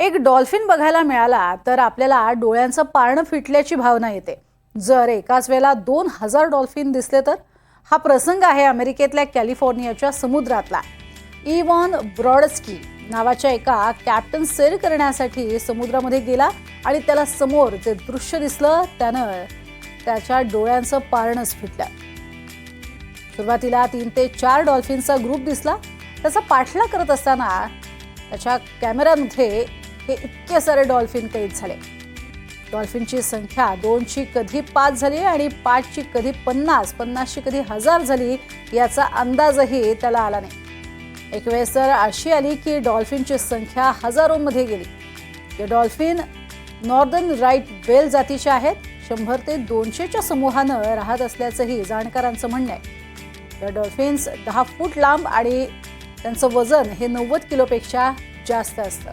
एक डॉल्फिन बघायला मिळाला तर आपल्याला डोळ्यांचं पारणं फिटल्याची भावना येते. जर एकाच वेळेला दोन हजार डॉल्फिन दिसले तर हा प्रसंग आहे अमेरिकेतल्या कॅलिफोर्नियाच्या समुद्रातला. इवॉन ब्रॉडस्की नावाच्या एका कॅप्टन सेल करण्यासाठी समुद्रामध्ये गेला आणि त्याला समोर जे दृश्य दिसलं त्यानं त्याच्या डोळ्यांचं पारणंच फिटलं. सुरुवातीला तीन ते चार डॉल्फिनचा ग्रुप दिसला. त्याचा पाठलाग करत असताना त्याच्या कॅमेऱ्यामध्ये हे इतके सारे डॉल्फिन कैद झाले. डॉल्फिनची संख्या दोनची कधी पाच झाली आणि पाचची कधी पन्नास पन्नासची कधी हजार झाली याचा अंदाजही त्याला आला नाही. एक वेळेस तर अशी आली की डॉल्फिनची संख्या हजारोमध्ये गेली. हे डॉल्फिन नॉर्दर्न राईट वेल जातीचे आहेत. शंभर ते दोनशेच्या समूहानं राहत असल्याचंही जाणकारांचं म्हणणं आहे. या डॉल्फिन्स दहा फूट लांब आणि त्यांचं वजन हे नव्वद किलोपेक्षा जास्त असतं.